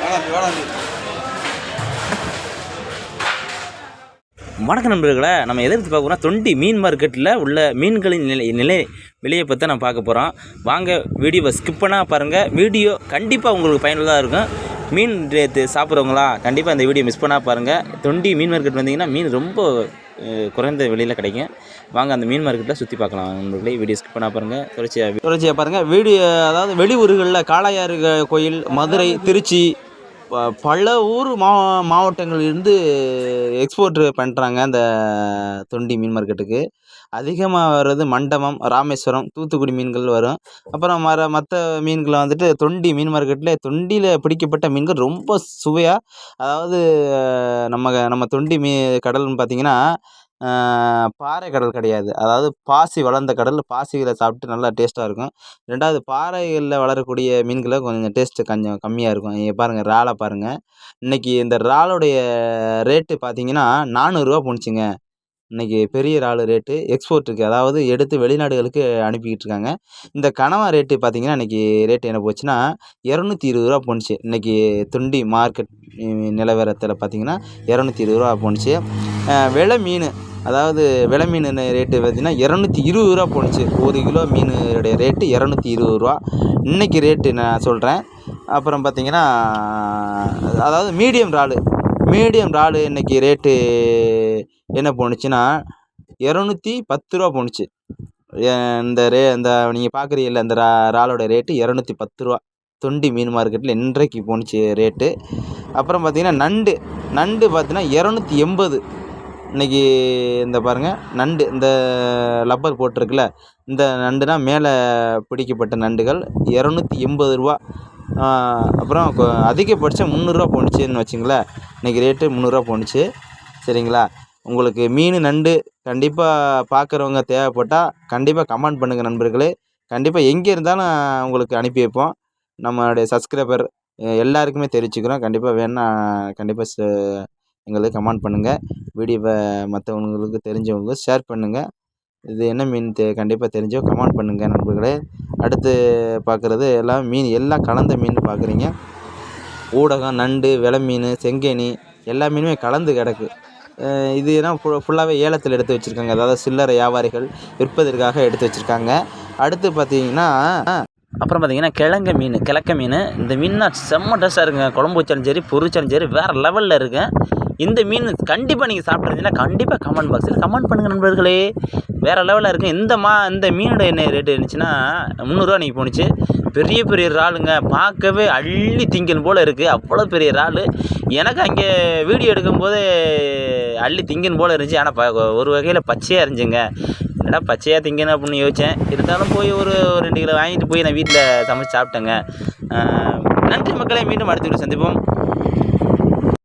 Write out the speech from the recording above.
வேணாம் வேணாம் வணக்க நண்பர்களை நம்ம எதை பற்றி பார்க்க போகிறோம் தொண்டி மீன் மார்க்கெட்டில் உள்ள மீன்களின் நிலை நிலை விலையை பற்றி நம்ம பார்க்க போகிறோம் வாங்க வீடியோவை ஸ்கிப் பண்ணால் பாருங்கள் வீடியோ கண்டிப்பாக உங்களுக்கு பயனுள்ளதாக இருக்கும். மீன் ரேத்து சாப்பிட்றவங்களா கண்டிப்பாக இந்த வீடியோ மிஸ் பண்ணால் பாருங்கள் தொண்டி மீன் மார்க்கெட் வந்தீங்கன்னா மீன் ரொம்ப குறைந்த விலையில் கிடைக்கும். வாங்க அந்த மீன் மார்க்கெட்டில் சுற்றி பார்க்கலாம். நண்பர்களே வீடியோ ஸ்கிப் பண்ணால் பாருங்கள் தொடர்ச்சியாக தொடர்ச்சியாக பாருங்கள் வீடியோ அதாவது வெளியூர்களில் காளையாறு கோயில் மதுரை திருச்சி பல ஊர் மா மாவட்டங்களிலிருந்து எக்ஸ்போர்ட் பண்ணுறாங்க அந்த தொண்டி மீன் மார்க்கெட்டுக்கு அதிகமாக வர்றது மண்டபம் ராமேஸ்வரம் தூத்துக்குடி மீன்கள் வரும். அப்புறம் மற மற்ற மீன்களை வந்துட்டு தொண்டி மீன் மார்க்கெட்டில் தொண்டியில் பிடிக்கப்பட்ட மீன்கள் ரொம்ப சுவையாக அதாவது நம்ம நம்ம தொண்டி மீ கடல்னு பார்த்தீங்கன்னா பாறை கடல் கிடையாது. அதாவது பாசி வளர்ந்த கடல் பாசிகளை சாப்பிட்டு நல்லா டேஸ்ட்டாக இருக்கும். ரெண்டாவது பாறைகளில் வளரக்கூடிய மீன்களை கொஞ்சம் டேஸ்ட்டு கொஞ்சம் கம்மியாக இருக்கும். இங்கே பாருங்கள் இறாலை பாருங்கள் இன்றைக்கி இந்த இறாலுடைய ரேட்டு பார்த்தீங்கன்னா நானூறுரூவா போணுச்சுங்க. இன்றைக்கி பெரிய இறால் ரேட்டு எக்ஸ்போர்ட்டுக்கு அதாவது எடுத்து வெளிநாடுகளுக்கு அனுப்பிக்கிட்டு இருக்காங்க. இந்த கனவா ரேட்டு பார்த்தீங்கன்னா இன்றைக்கி ரேட்டு என்ன போச்சுன்னா இரநூத்தி இருபது ரூபா போணுச்சு. இன்றைக்கி துண்டி மார்க்கெட் நிலவரத்தில் பார்த்தீங்கன்னா இரநூத்தி இருபது ரூபா போணுச்சு. விலை மீன் அதாவது விலை மீன் ரேட்டு பார்த்தீங்கன்னா இரநூத்தி இருபது ரூபா போணுச்சு. ஒரு கிலோ மீனுடைய ரேட்டு இரநூத்தி இருபது ரூபா. இன்றைக்கி ரேட்டு நான் சொல்கிறேன் அப்புறம் பார்த்திங்கன்னா அதாவது மீடியம் இறாலு. மீடியம் இறாலு இன்றைக்கி ரேட்டு என்ன போணுச்சுன்னா இரநூத்தி பத்து ரூபா போணுச்சு. இந்த ரே இந்த நீங்கள் பார்க்குறீங்கல்ல இந்த ரா இறாலோட ரேட்டு இரநூத்தி பத்து ரூபா. தொண்டி மீன் மார்க்கெட்டில் இன்றைக்கு போணுச்சு ரேட்டு அப்புறம் பார்த்தீங்கன்னா நண்டு. நண்டு பார்த்தீங்கன்னா இரநூத்தி எண்பது. இன்றைக்கி இந்த பாருங்கள் நண்டு இந்த லப்பர் போட்டிருக்குல்ல இந்த நண்டுனா மேலே பிடிக்கப்பட்ட நண்டுகள் இரநூத்தி எண்பது ரூபா. அப்புறம் அதிகபட்சம் முந்நூறுரூவா போணுச்சுன்னு வச்சுங்களேன். இன்றைக்கி ரேட்டு முந்நூறுரூவா போணுச்சு. சரிங்களா? உங்களுக்கு மீன் நண்டு கண்டிப்பாக பார்க்குறவங்க தேவைப்பட்டால் கண்டிப்பாக கமெண்ட் பண்ணுங்கள் நண்பர்களே. கண்டிப்பாக எங்கே இருந்தாலும் உங்களுக்கு அனுப்பி வைப்போம். நம்மளுடைய சப்ஸ்கிரைபர் எல்லாருக்குமே தெரிவிச்சுக்கிறோம். கண்டிப்பாக வேணால் கண்டிப்பாக எங்களுக்கு கமெண்ட் பண்ணுங்கள் வீடியோவை மற்றவங்களுக்கு தெரிஞ்சவங்க ஷேர் பண்ணுங்கள் இது என்ன மீன் தெ கண்டிப்பாக தெரிஞ்சோ கமெண்ட் பண்ணுங்கள் நண்பர்களே. அடுத்து பார்க்குறது எல்லாம் மீன் எல்லாம் கலந்த மீன் பார்க்குறீங்க ஊடகம் நண்டு விலை மீன் செங்கேனி எல்லா மீனுமே கலந்து கிடக்கு. இது என்ன ஃபு ஃபுல்லாகவே ஏலத்தில் எடுத்து வச்சுருக்காங்க. அதாவது சில்லறை வியாபாரிகள் விற்பதற்காக எடுத்து வச்சுருக்காங்க. அடுத்து பார்த்தீங்கன்னா அப்புறம் பார்த்தீங்கன்னா கிழங்க மீன் கிழக்க மீன். இந்த மீன்னா செம்ம டேஸ்ட்டாக இருக்குங்க. குழம்பு வச்சாலும் சரி பொரிச்சாலும் சரி வேறு லெவலில் இருக்குது இந்த மீன் கண்டிப்பாக நீங்கள் சாப்பிட்ருந்தீங்கன்னா கண்டிப்பாக கமெண்ட் பாக்ஸில் கமெண்ட் பண்ணுங்கள் நண்பர்களே. வேறு லெவலில் இருக்குது இந்த மா இந்த மீனோட என்ன ரேட்டு இருந்துச்சுன்னா முந்நூறுரூவா நீங்கள் போணுச்சு. பெரிய பெரிய இறாலுங்க பார்க்கவே அள்ளி திங்கன் போல் இருக்குது அவ்வளோ பெரிய இறால் எனக்கு அங்கே வீடியோ எடுக்கும்போது அள்ளி திங்கன் போல் இருந்துச்சு. ஆனால் ஒரு வகையில் பச்சையாக இருந்துச்சுங்க. என்னடா பச்சையாக திங்கணும் அப்படின்னு யோசித்தேன் இருந்தாலும் போய் ஒரு ரெண்டு கிலோ வாங்கிட்டு போய் நான் வீட்டில் சமைச்சு சாப்பிட்டேங்க. நன்றி மக்களை. மீண்டும் அடுத்த சந்திப்போம்.